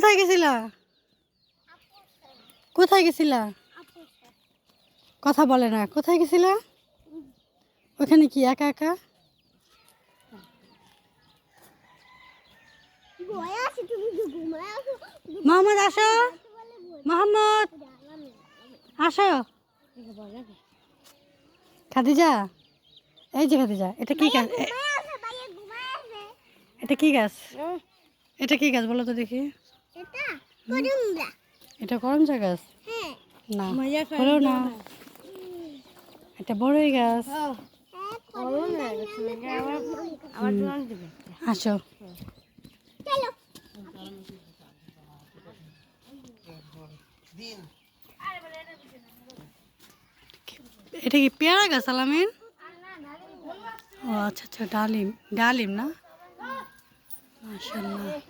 কোথায় গেছিলা? কোথায় গেছিলা? কথা বলে না কোথায় গেছিলা? ওখানে কি একা একা? মোহাম্মদ আসো। মোহাম্মদ আসো। খাদিজা এই যে খাদিজা এটা কি গাছ? এটা কি গাছ? এটা কি গাছ বলো তো দেখি। এটা করমচা গাছ? না হলো না। এটা বড়ই গাছ। আসো। এটা কি পেয়ারা গাছ আলামিন? ও আচ্ছা আচ্ছা ডালিম। ডালিম না? মাশাল্লাহ এটা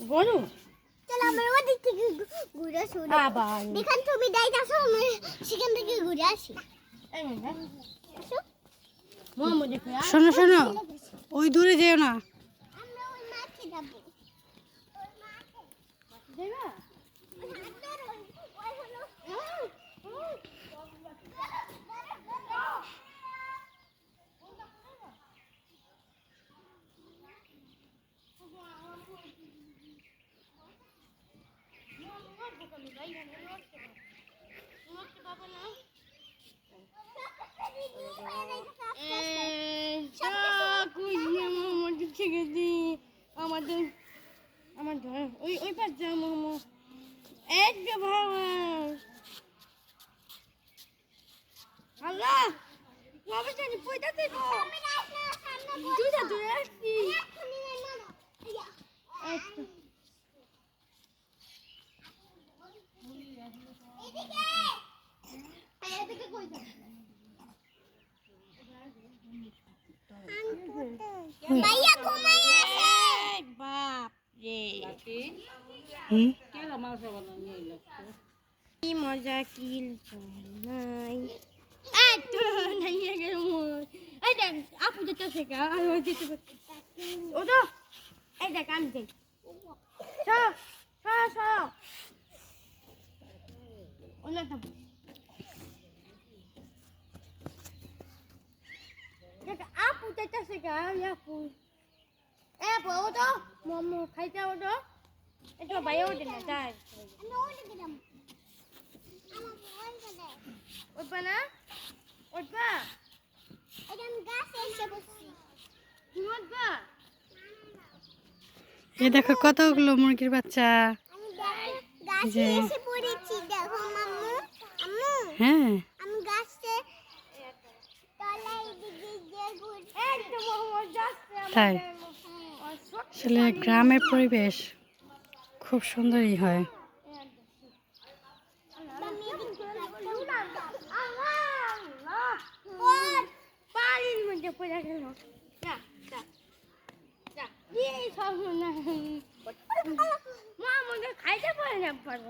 বলো। চল আমরা ওদিক থেকে ঘুরে আসি বাবা। তুমি যাইতাছো আমি সেখান থেকে ঘুরে আসি। শোনো শোনো। ওই দূরে যেও না। আমরা ওই মাঠে যাব। ওই হাতের ওই- ওই হলো- আমাদের আমার ধর ওই ওই পাশ যা মোমো এক আল্লাহ জানি দূরে আসছি আচ্ছা কি মজা কিল নাই আপু যেতে শেখা ওই যেতে ও এই দেখ, আমি যাই। সরো তো আপু যেতে শেখা আপু এ আপু ও তো মোমো খাইতে ও তো। এটা বাইরে ওঠে না তাই আমি আমার করে না? উঠবা এটা আমি গাছে এসে বসছি। তুমি এ দেখো কতগুলো মুরগির বাচ্চা। গাছে এসে হ্যাঁ। আমি গাছে তাই? আসলে গ্রামের পরিবেশ খুব সুন্দরই হয়। মা আমাদের খাইতে পারে না পারব।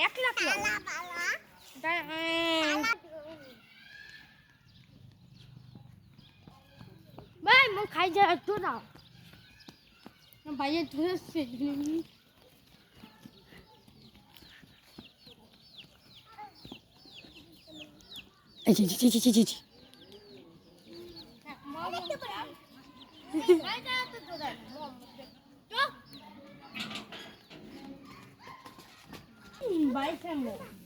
এক লাখ ভাই মো খাই যা একটু দাও ভাইয়া ধরেছে জি জি জি জি জি জি